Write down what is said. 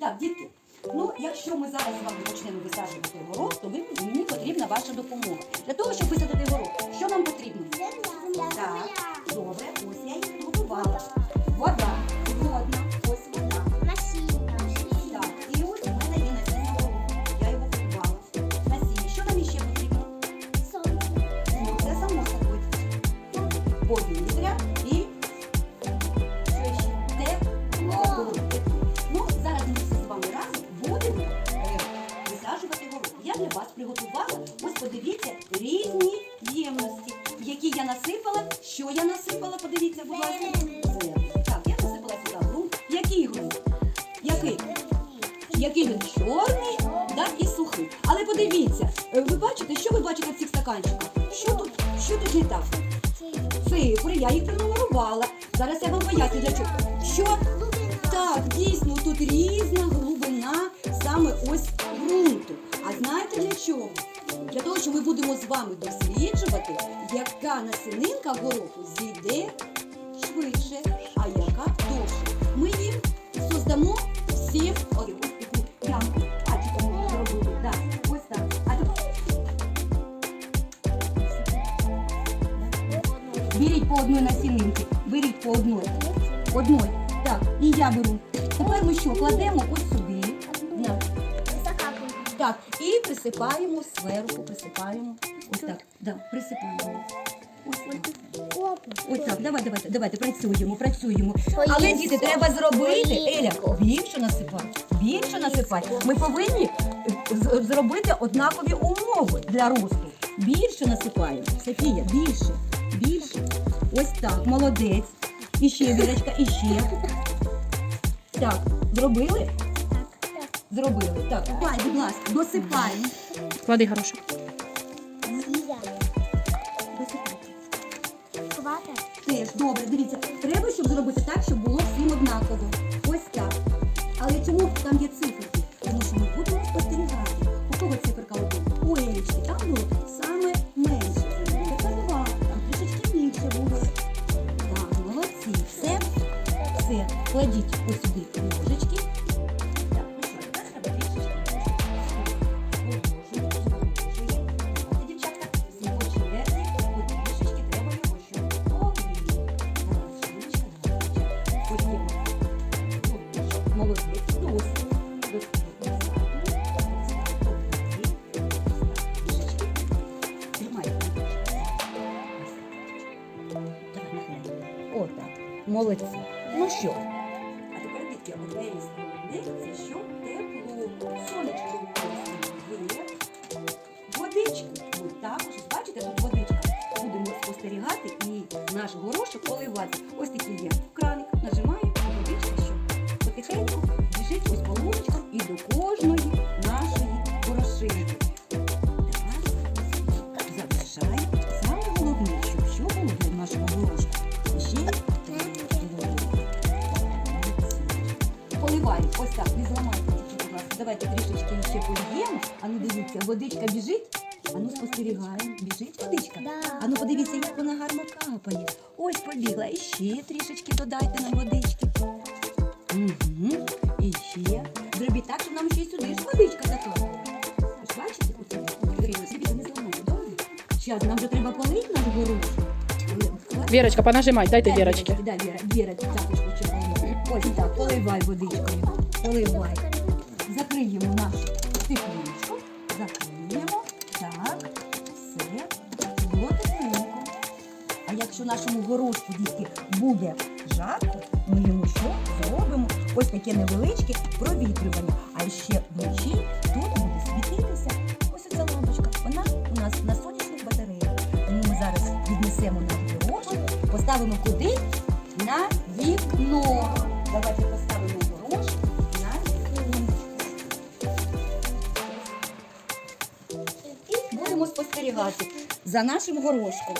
Так, діти, ну якщо ми зараз з вами почнемо висаджувати город, то ви, мені потрібна ваша допомога. Для того, щоб висадити город, що нам потрібно? Так, добре, ось які я насипала. Що я насипала? Подивіться, будь ласка. Так, я насипала сюди ґрунт. Який ґрунт? Який? Який він чорний, так, і сухий. Але подивіться, е, ви бачите, що ви бачите в цих стаканчиках? Що тут, що тут не так? Цифри, я їх пронумерувала. Зараз я вам поясню для чого. Що так, дійсно, тут різна глибина саме ось ґрунту. А знаєте для чого? Для того, що ми будемо з вами досліджувати, яка насінинка гороху зійде швидше, а яка довше. Ми їм создамо. А тепер беріть по одній насінинці. Беріть по одній. Одной. Так, і я беру. Тепер ми що, кладемо ось сюди. Так, і присипаємо зверху, присипаємо. Ось так. Да, присипаємо. Ось так. Ось так, давай, давайте, давайте, працюємо, працюємо. Але діти, треба зробити, Еля, більше насипай, більше насипай. Ми повинні зробити однакові умови для росту. Більше насипаємо. Софія, більше, більше. Ось так, молодець. І ще, Вірочка, і ще. Так, зробили? Зробили. Так, давай, будь ласка, досипаємо. Клади горошок. Теж добре, дивіться, треба, щоб зробити так, щоб було всім однаково. Ось так. Але чому там є циферки? Тому що ми будемо спостерігати. У кого циферка один? У Елічки. Там було саме менше. Циферка два. Там трішечки більше було. Так, молодці. Все? Все. Кладіть ось сюди ложечки. Молодці. Ну що? А тепер дітки, одне із це що тепло. Сонечко є. Водичку. Ви також бачите, тут водичка. Будемо спостерігати і наш горошок поливати. Ось такий є краник. Давайте трішечки ще поліємо. А ну дивіться, водичка біжить. А ну спостерігаємо. Біжить водичка. А ну подивіться, як вона гарно капає. Ось побігла. І ще трішечки додайте нам водички. Угу. І ще. Зробіть так, щоб нам ще й сюди ж водичка ж бачите? Дивіться, не зламайте, добре? Зараз нам вже треба полити наш горошок. Вірочка, понажимай, дайте Дай, Вірочки. Дай, Віра, Віра, хоче полити. Ось так, поливай водичкою. Поливай. Закриємо нашу тепличку. Закриємо. Так, все. Було тепленько. А якщо нашому горошку дітки буде жарко, ми йому що зробимо? Ось таке невеличке провітрювання. А ще вночі тут буде світитися. Ось оця лампочка. Вона у нас на сонячних батареях. Тому ми зараз віднесемо наш горошок, поставимо куди? На вікно. Давайте Будемо спостерігати за нашим горошком.